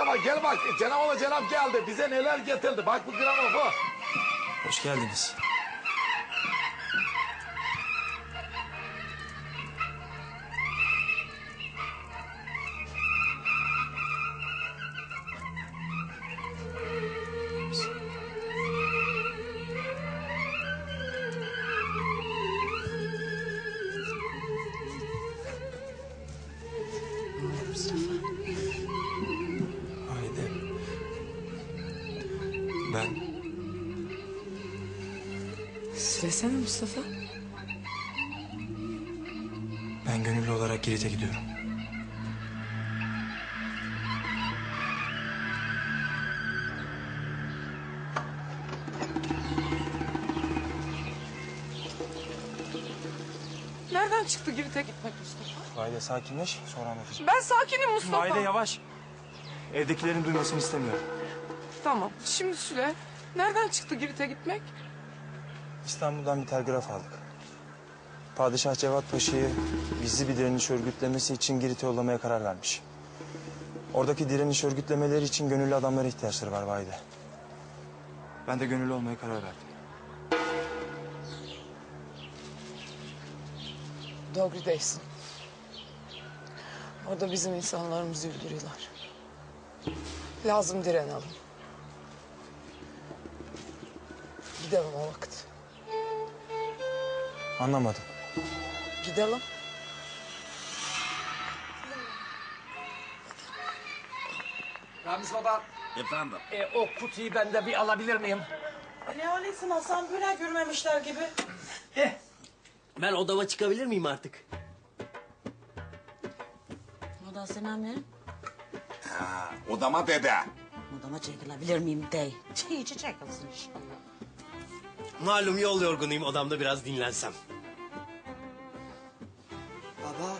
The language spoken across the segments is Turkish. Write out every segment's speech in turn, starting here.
Mustafa gel bak. Cenab ola Cenab geldi. Bize neler getirdi. Bak bu gramofon. Hoş geldiniz. Haydi. Ben Söylesene Mustafa. ben gönüllü olarak Girit'e gidiyorum. Nereden çıktı Girit'e gitmek Mustafa? Haydi sakinleş sonra anlatacağım. Ben sakinim Mustafa. Haydi yavaş. Evdekilerin duymasını istemiyorum. Tamam şimdi söyle. Nereden çıktı Girit'e gitmek? İstanbul'dan bir telgraf aldık. Padişah Cevat Paşa'yı gizli bir direniş örgütlemesi için Girit'e yollamaya karar vermiş. Oradaki direniş örgütlemeleri için gönüllü adamlara ihtiyaçları var Vahide. Ben de gönüllü olmaya karar verdim. Doğru değilsin. Orada bizim insanlarımızı öldürüyorlar. Lazım direnelim. Gidelim o vakit. Anlamadım. Gidelim. Ramiz baba. Efendim? E, o kutuyu ben de bir alabilir miyim? Ne aleyküm Hasan böyle görmemişler gibi. Ben odama çıkabilir miyim artık? Odasına mı? Ha, odama dede. Odama çekilebilir miyim dey. Çiğ içi çekilsin inşallah. Malum yol yorgunuyum odamda biraz dinlensem. Baba,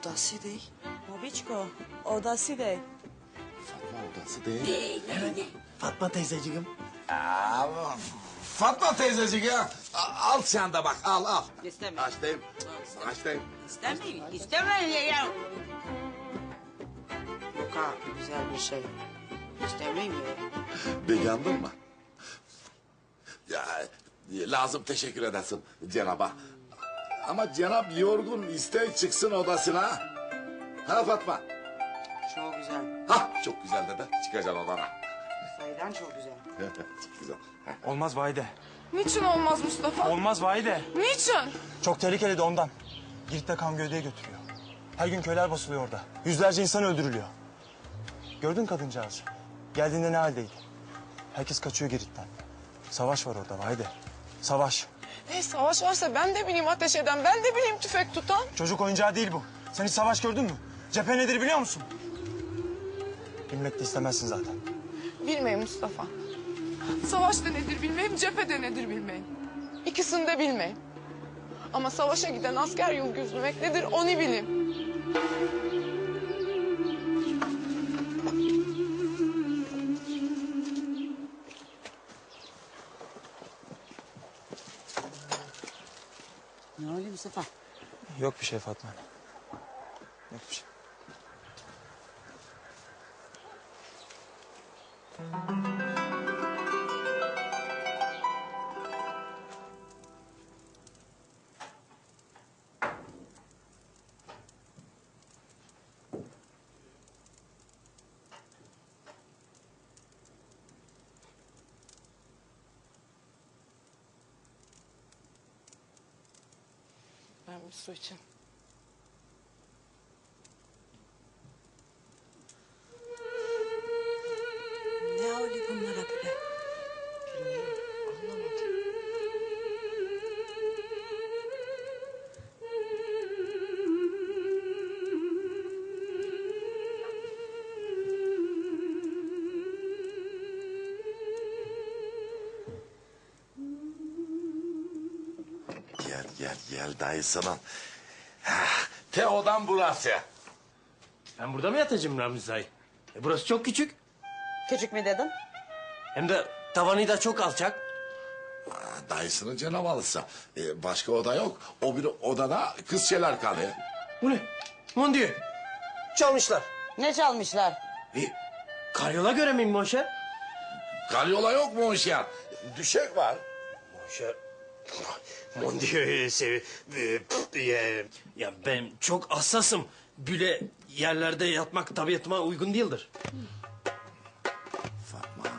odası değil. Mobiçko, odası dey. Fatma odası değil. Fatma teyzeciğim. Aa, Fatma teyzecik ya. A- Al sen de bak al al. İstemiyorum. Açtayım. Açtayım. İstemiyorum, istemiyorum ya. Yok ha, güzel bir şey. İstemiyorum ya. Beğendin mi? Ya lazım teşekkür edersin Cenab'a. Ama Cenab yorgun iste çıksın odasına. Ha Fatma? Çok güzel. Ha çok güzel dede çıkacaksın odana. Sayıdan çok güzel. çok güzel. Olmaz Vahide. Niçin olmaz Mustafa? Olmaz Vahide. Niçin? Çok tehlikeli de ondan. Girit'te kan gövdeye götürüyor. Her gün köyler basılıyor orada. Yüzlerce insan öldürülüyor. Gördün kadıncağızı. Geldiğinde ne haldeydi? Herkes kaçıyor Girit'ten. Savaş var orada Vahide. Savaş. E, savaş varsa ben de bileyim ateş eden, ben de bileyim tüfek tutan. Çocuk oyuncağı değil bu. Sen hiç savaş gördün mü? Cephe nedir biliyor musun? Bilmek de istemezsin zaten. Bilmeyim Mustafa. Savaş da nedir bilmeyim, cephe de nedir bilmeyim. İkisini de bilmeyim. Ama savaşa giden asker yol gözlemek nedir onu bileyim. Yok bir şey Fatma. Yok bir şey. Ben bir su için. Gel gel dayısının. Ha, Te odam burası. Ben burada mı yatacağım Ramiz dayı? E, burası çok küçük. Küçük mü dedin? Hem de tavanı da çok alçak. Ha, Dayısının cenab alırsa. Ee, başka oda yok. O bir odada kız şeyler kalıyor. Bu ne? Mon diyor. Çalmışlar. Ne çalmışlar? E, Karyola göremeyim Monşer. Galyola yok mu Monşer? Düşek var. Monşer. Mon dieu, c'est... e, e, ya ben çok hassasım. Böyle yerlerde yatmak tabiatıma uygun değildir. Fatma.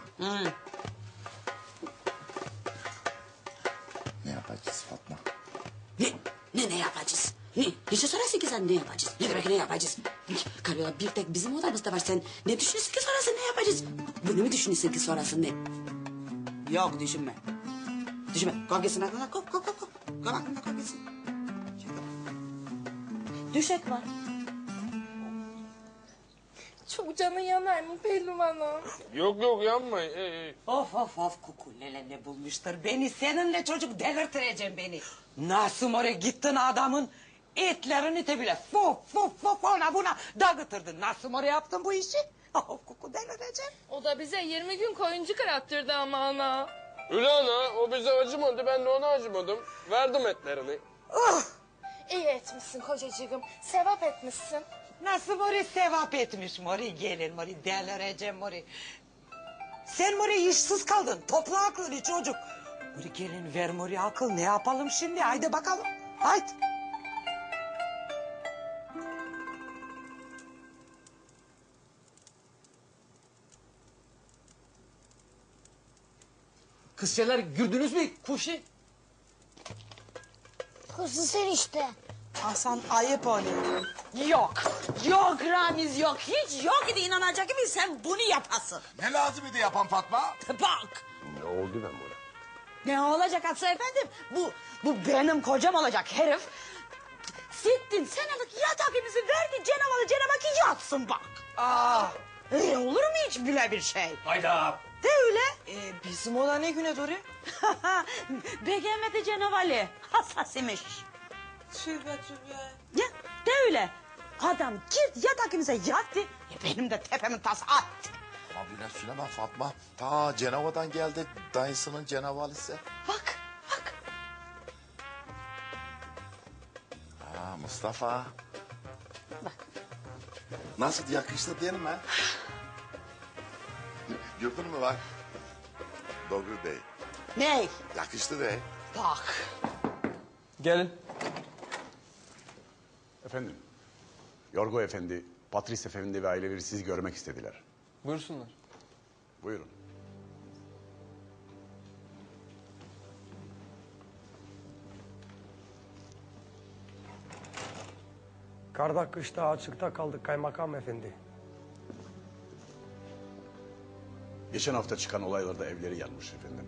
Ne yapacağız Fatma? Ne? Ne ne yapacağız? Ne? Ne şey sorarsın ki sen ne yapacağız? Ne demek ne yapacağız? Karyola bir tek bizim odamızda var. Sen ne düşünüyorsun ki sonrası ne yapacağız? Bunu mu düşünüyorsun ki sonrası ne? Yok düşünme. Düşünme. Kalk gitsin aklına. Kalk kalk kalk. Kalk aklına kalk gitsin. Düşek var. Çok canı yanar mı pehlivanım? Yok yok yanmayın. Ey, ey. Of of of kukulele ne bulmuştur beni seninle çocuk delirtireceğim beni. Nasıl oraya gittin adamın etlerini de bile fuf fuf fuf ona buna dağıtırdın. Nasıl oraya yaptın bu işi? Of kuku delireceğim. O da bize 20 gün koyuncu kırattırdı ama ana. Üle ana o bize acımadı ben de ona acımadım. Verdim etlerini. İyi etmişsin kocacığım. Sevap etmişsin. Nasıl Mori sevap etmiş Mori gelin Mori delireceğim Mori. Sen Mori işsiz kaldın topla aklını çocuk. Mori gelin ver Mori akıl ne yapalım şimdi haydi bakalım haydi. Kızçalar gördünüz mü kuşu? Hırsız işte. Hasan ayıp oluyor. Yok. Yok Ramiz yok. Hiç yok idi inanacak gibi sen bunu yapasın. Ne lazım idi yapan Fatma? Bak. Ne oldu ben buna? Ne olacak Atsa efendim? Bu, bu benim kocam olacak herif. Sittin senelik yatakımızı verdi canavarı canavar yatsın bak. Aa, e, olur mu hiç bile bir şey? Hayda. De öyle. Ee, bizim oda ne güne doğru? Begemedi canavarı. Hassasıymış. Tübe tübe. Ya de öyle. Adam git yatakımıza yattı. E, benim de tepemin tası attı. Ama bile Süleyman Fatma ta Cenova'dan geldi dayısının cenavalisi. Bak bak. Ha Mustafa. Nasıl yakıştı değil mi? Gördün mü bak? Doğru değil. Ney? Yakıştı değil. Bak. Gelin. Efendim, Yorgo Efendi, Patris Efendi ve aileleri sizi görmek istediler. Buyursunlar. Buyurun. Karda kışta açıkta kaldık kaymakam efendi. Geçen hafta çıkan olaylarda evleri yanmış efendim.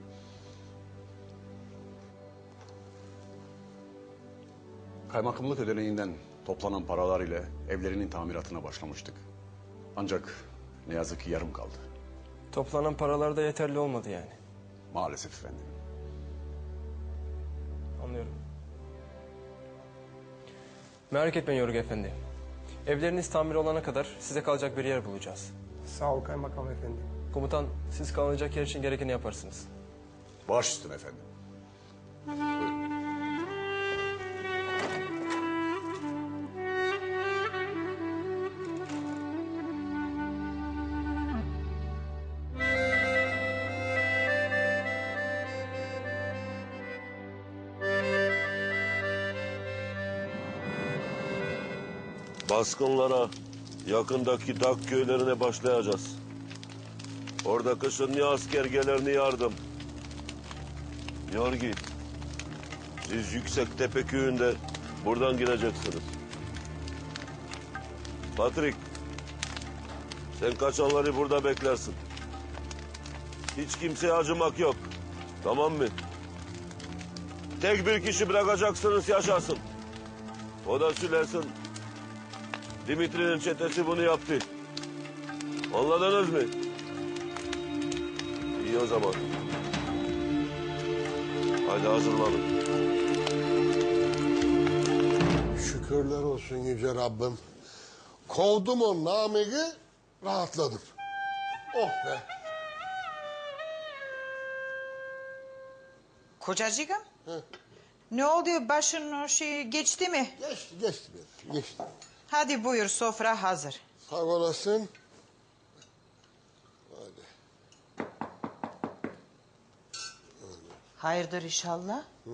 Kaymakamlık ödeneğinden toplanan paralar ile evlerinin tamiratına başlamıştık. Ancak ne yazık ki yarım kaldı. Toplanan paralar da yeterli olmadı yani. Maalesef efendim. Anlıyorum. Merak etmeyin Yorga Efendi. Evleriniz tamir olana kadar size kalacak bir yer bulacağız. Sağ ol kaymakam efendi. Komutan siz kalınacak yer için gerekeni yaparsınız. Baş üstüne efendim. Buyurun. Baskınlara yakındaki dak köylerine başlayacağız. Orada kışın ne asker gelir ne yardım. Yorgi, siz Yüksek Tepe köyünde buradan gireceksiniz. Patrick, sen kaçanları burada beklersin. Hiç kimseye acımak yok. Tamam mı? Tek bir kişi bırakacaksınız yaşasın. O da Sülesin. Dimitri'nin çetesi bunu yaptı. Anladınız mı? İyi o zaman. Haydi hazırlanın. Şükürler olsun yüce Rabbim. Kovdum o namegi, rahatladım. Oh be. Kocacığım. Ne oldu başın o şey geçti mi? Geçti, geçti be, geçti. Hadi buyur sofra hazır. Sağ olasın. Hayırdır inşallah? Hı.